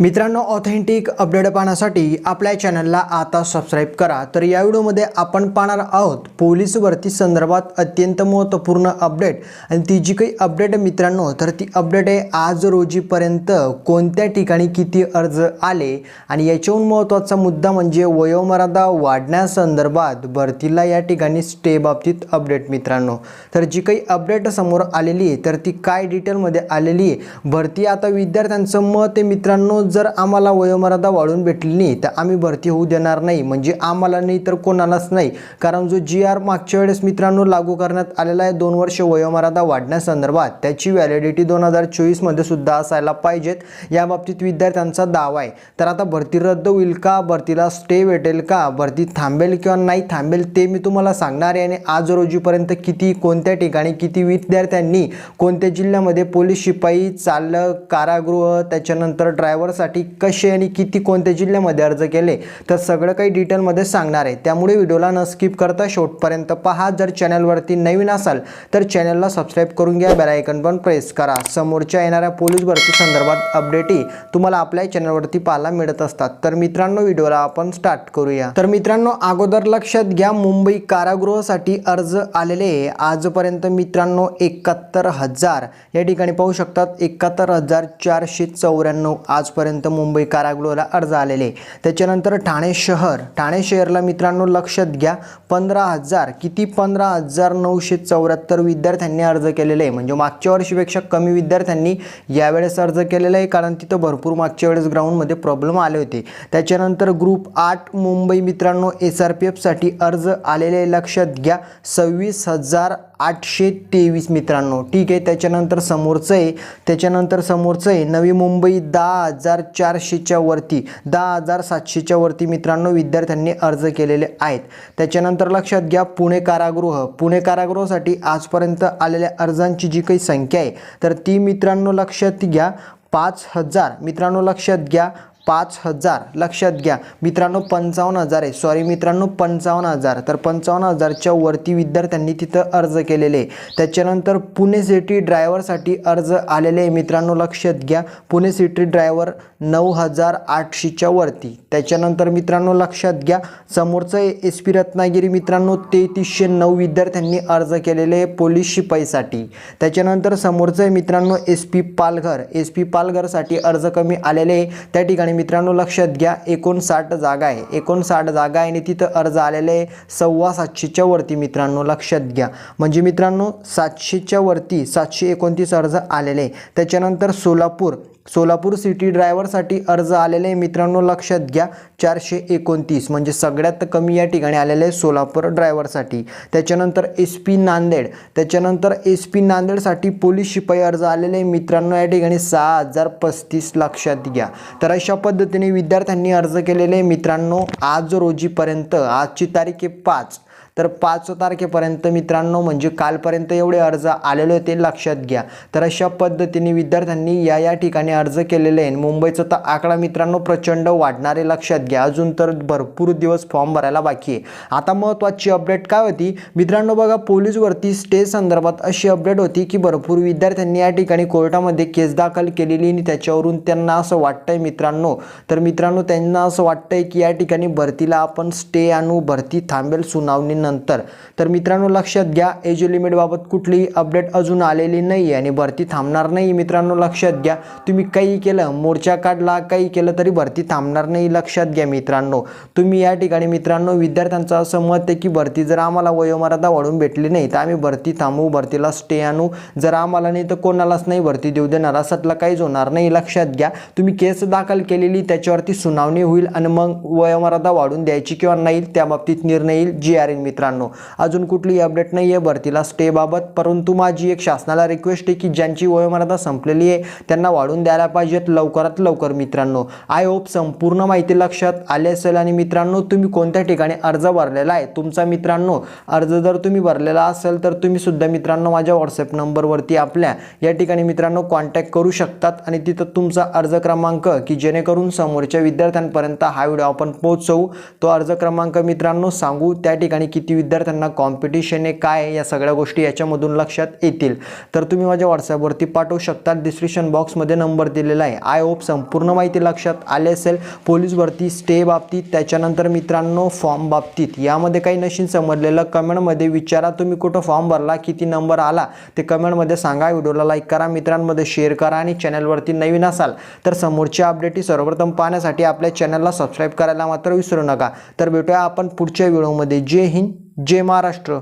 मित्रांनो authentic update पाहण्यासाठी आपल्या चॅनलला आता सबस्क्राईब करा. तर या व्हिडिओमध्ये आपण पाहणार आहोत पोलीस भरती संदर्भात अत्यंत महत्त्वपूर्ण अपडेट आणि ती जी काही अपडेट आहे मित्रांनो तर ती अपडेट आहे आज रोजीपर्यंत कोणत्या ठिकाणी किती अर्ज आले? आणि याच्याहून महत्त्वाचा मुद्दा म्हणजे वयोमर्यादा वाढण्यासंदर्भात भरतीला या ठिकाणी स्टे बाबतीत अपडेट मित्रांनो. तर जी काही अपडेट समोर आलेली आहे तर ती काय डिटेलमध्ये आलेली आहे? भरती आता विद्यार्थ्यांचं मत आहे मित्रांनो जर आम्हाला वयोमर्यादा वाढून भेटली नाही तर आम्ही भरती होऊ देणार नाही. म्हणजे आम्हाला नाही तर कोणालाच नाही. कारण जो जी आर मागच्या वेळेस मित्रांनो लागू करण्यात आलेला आहे दोन वर्ष वयोमर्यादा वाढण्यासंदर्भात त्याची व्हॅलिडिटी दोन हजार चोवीसमध्ये सुद्धा असायला पाहिजेत. या बाबतीत विद्यार्थ्यांचा दावा आहे. तर आता भरती रद्द होईल का? भरतीला स्टे भेटेल का? भरती थांबेल किंवा नाही थांबेल ते मी तुम्हाला सांगणार आहे. आणि आज रोजीपर्यंत किती कोणत्या ठिकाणी किती विद्यार्थ्यांनी कोणत्या जिल्ह्यामध्ये पोलीस शिपाई चालक कारागृह त्याच्यानंतर साठी कसे आणि किती कोणत्या जिल्ह्यामध्ये अर्ज केले तर सगळं काही डिटेलमध्ये सांगणार आहे. त्यामुळे व्हिडिओला न स्किप करता शेवटपर्यंत पहा. जर चॅनलवरती नवीन असाल तर चॅनलला सबस्क्राईब करून घ्या. बेलायकन पण प्रेस करा. समोरच्या येणाऱ्या पोलीस भरती संदर्भात अपडेटही तुम्हाला आपल्या चॅनलवरती पाहायला मिळत असतात. तर मित्रांनो व्हिडिओला आपण स्टार्ट करूया. तर मित्रांनो अगोदर लक्षात घ्या मुंबई कारागृहासाठी अर्ज आलेले आजपर्यंत मित्रांनो एकाहत्तर हजार. या ठिकाणी पाहू शकतात एकाहत्तर हजार चारशे चौऱ्याण्णव. आजपर्यंत मुंबई कारागृहाला अर्ज आलेले आहे. त्याच्यानंतर ठाणे शहर ठाणे शहरला मित्रांनो लक्षात घ्या पंधरा हजार किती पंधरा हजार नऊशे चौऱ्याहत्तर विद्यार्थ्यांनी अर्ज केलेले आहे म्हणजे मागच्या वर्षीपेक्षा कमी विद्यार्थ्यांनी यावेळेस अर्ज केलेला आहे कारण तिथं भरपूर मागच्या वेळेस ग्राउंडमध्ये प्रॉब्लेम आले होते त्याच्यानंतर ग्रुप आठ मुंबई मित्रांनो एस आर पी एफसाठी अर्ज आलेले लक्षात घ्या सव्वीस हजार आठशे तेवीस मित्रांनो. ठीक आहे त्याच्यानंतर समोरचं आहे. त्याच्यानंतर समोरचं आहे नवी मुंबई दहा हजार चारशेच्या वरती दहा हजार सातशेच्या वरती मित्रांनो विद्यार्थ्यांनी अर्ज केलेले आहेत. त्याच्यानंतर लक्षात घ्या पुणे कारागृह. पुणे कारागृहासाठी आजपर्यंत आलेल्या अर्जांची जी काही संख्या आहे तर ती मित्रांनो लक्षात घ्या पाच हजार. मित्रांनो लक्षात घ्या पाच हजार. लक्षात घ्या. मित्रांनो पंचावन्न हजार आहे. सॉरी मित्रांनो पंचावन्न हजार. तर पंचावन्न हजारच्या वरती विद्यार्थ्यांनी तिथं अर्ज केलेले आहे. त्याच्यानंतर पुणे सिटी ड्रायव्हरसाठी अर्ज आलेले आहे. मित्रांनो लक्षात घ्या. पुणे सिटी ड्रायव्हर नऊ हजार आठशेच्या वरती. त्याच्यानंतर मित्रांनो लक्षात घ्या. समोरचं एस पी रत्नागिरी. मित्रांनो तेहतीसशे नऊ विद्यार्थ्यांनी अर्ज केलेले आहे पोलीस शिपाईसाठी. त्याच्यानंतर समोरचं आहे मित्रांनो S P Palghar. S P पालघरसाठी अर्ज कमी आलेले आहे. त्या ठिकाणी मित्रांनो लक्षात घ्या एकोणसाठ जागा आहे. एकोणसाठ जागा आहे आणि तिथं अर्ज आलेले आहे सव्वा सातशेच्या वरती मित्रांनो लक्षात घ्या. म्हणजे मित्रांनो सातशेच्या वरती सातशे एकोणतीस अर्ज आलेले आहे. त्याच्यानंतर सोलापूर सोलापूर सिटी ड्रायव्हरसाठी अर्ज आलेले आहे मित्रांनो लक्षात घ्या. चारशे एकोणतीस म्हणजे सगळ्यात कमी या ठिकाणी आलेले आहे सोलापूर ड्रायव्हरसाठी. त्याच्यानंतर एस पी नांदेड. त्याच्यानंतर एस पी नांदेडसाठी पोलीस शिपाई अर्ज आलेले आहे मित्रांनो या ठिकाणी सहा हजार पस्तीस लक्षात घ्या. तर अशा पद्धतीने विद्यार्थ्यांनी अर्ज केलेले आहे मित्रांनो आज रोजीपर्यंत आजची तारीख आहे पाच. तर पाच तारखेपर्यंत मित्रांनो म्हणजे कालपर्यंत एवढे अर्ज आलेले होते लक्षात घ्या. तर अशा पद्धतीने विद्यार्थ्यांनी या या ठिकाणी अर्ज केलेले आहे मुंबईचा तर आकडा मित्रांनो प्रचंड वाढणारे लक्षात घ्या. अजून तर भरपूर दिवस फॉर्म भरायला बाकी आहे. आता महत्त्वाची अपडेट काय होती? मित्रांनो बघा पोलीसवरती स्टे संदर्भात अशी अपडेट होती की भरपूर विद्यार्थ्यांनी या ठिकाणी कोर्टामध्ये केस दाखल केलेली आणि त्याच्यावरून त्यांना असं वाटतंय मित्रांनो. तर मित्रांनो त्यांना असं वाटतंय की या ठिकाणी भरतीला आपण स्टे आणू भरती थांबेल सुनावणी नंतर. तर मित्रांनो लक्षात घ्या एज लिमिटबाबत कुठलीही अपडेट अजून आलेली नाही आहे आणि भरती थांबणार नाही. मित्रांनो लक्षात घ्या तुम्ही काही केलं मोर्चा काढला काही केलं तरी भरती थांबणार नाही. लक्षात घ्या मित्रांनो तुम्ही या ठिकाणी मित्रांनो विद्यार्थ्यांचं असं मत आहे की भरती जर आम्हाला वयोमर्यादा वाढून भेटली नाही तर आम्ही भरती थांबवू भरतीला स्टे आणू. जर आम्हाला नाही तर कोणालाच नाही भरती देऊ देणार. असतलं काहीच होणार नाही. लक्षात घ्या तुम्ही केस दाखल केलेली त्याच्यावरती सुनावणी होईल आणि मग वयोमर्यादा वाढून द्यायची किंवा नाही त्या बाबतीत निर्णय येईल. जी आर एन मित्रांनो अजून कुठलीही अपडेट नाही आहे भरतीला स्टेबाबत परंतु माझी एक शासनाला रिक्वेस्ट आहे की ज्यांची वयोमर्यादा संपलेली आहे त्यांना वाढून द्यायला पाहिजेत लवकरात लवकर मित्रांनो. आय होप संपूर्ण माहिती लक्षात आली असेल. आणि मित्रांनो तुम्ही कोणत्या ठिकाणी अर्ज भरलेला आहे? तुमचा मित्रांनो अर्ज जर तुम्ही भरलेला असेल तर तुम्ही सुद्धा मित्रांनो माझ्या व्हॉट्सअप नंबरवरती आपल्या या ठिकाणी मित्रांनो कॉन्टॅक्ट करू शकतात. आणि तिथं तुमचा अर्ज क्रमांक की जेणेकरून समोरच्या विद्यार्थ्यांपर्यंत हा व्हिडिओ आपण पोहोचवू. तो अर्ज क्रमांक मित्रांनो सांगू. त्या ठिकाणी किती किती विद्यार्थ्यांना कॉम्पिटिशन आहे काय आहे या सगळ्या गोष्टी याच्यामधून लक्षात येतील. तर तुम्ही माझ्या व्हॉट्सॲपवरती पाठवू शकता डिस्क्रिप्शन बॉक्समध्ये नंबर दिलेला आहे. आय होप संपूर्ण माहिती लक्षात आली असेल. पोलीस भरती स्टे बाबतीत त्याच्यानंतर मित्रांनो फॉर्म बाबतीत. यामध्ये काही नशीन समजलेलं कमेंटमध्ये विचारा. तुम्ही कुठं फॉर्म भरला किती नंबर आला ते कमेंटमध्ये सांगा. व्हिडिओला लाईक करा मित्रांमध्ये शेअर करा आणि चॅनलवरती नवीन असाल तर समोरची अपडेट ही सर्वप्रथम पाहण्यासाठी आपल्या चॅनलला सबस्क्राईब करायला मात्र विसरू नका. तर भेटूया आपण पुढच्या व्हिडिओमध्ये जय हिंद. जय महाराष्ट्र.